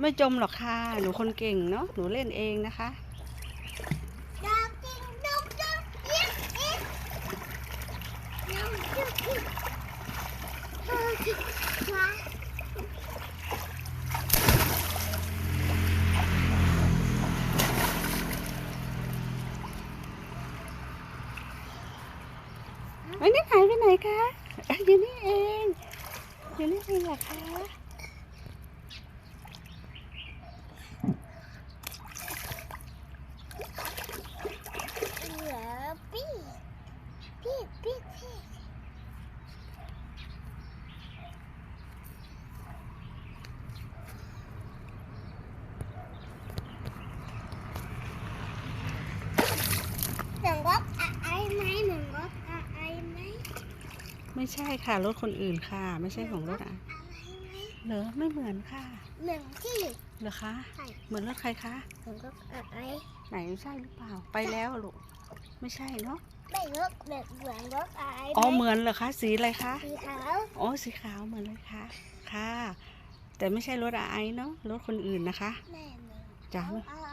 ไม่จมหรอกค่ะ หนูคนเก่งเนาะ หนูเล่นเองนะคะอยากกินนกจังเอ๊ะเอ๊ะน้องจุ๊บจุ๊บเออว้าไอ้นี่หายไปไหนคะอยู่นี่เองอยู่นี่เองเหรอคะ เหลือพี่พี่พี่พี่เหมือนรถอะ ไรไหมเหมือนรถอะไรไหมไม่ใช่ค่ะ รถคนอื่นค่ะ ไม่ใช่ของรถอะอะไรไหมเหรอไม่เหมือนค่ะ เหมือนที่เหรอคะใช่เหมือนรถใครคะเหมือนรถอะไรไหนใช่หรือเปล่าไปแล้วอะลูกไม่ใช่เนาะ ไม่รถแบบเหมือนรถอะไรอ๋อไหมเหมือนเหรอคะ สีอะไรคะสีขาวอ๋อสีขาวเหมือนเลยค่ะ ค่ะ แต่ไม่ใช่รถไอซ์เนาะรถคนอื่นนะคะ แม่เหมือนจ้ะอะไร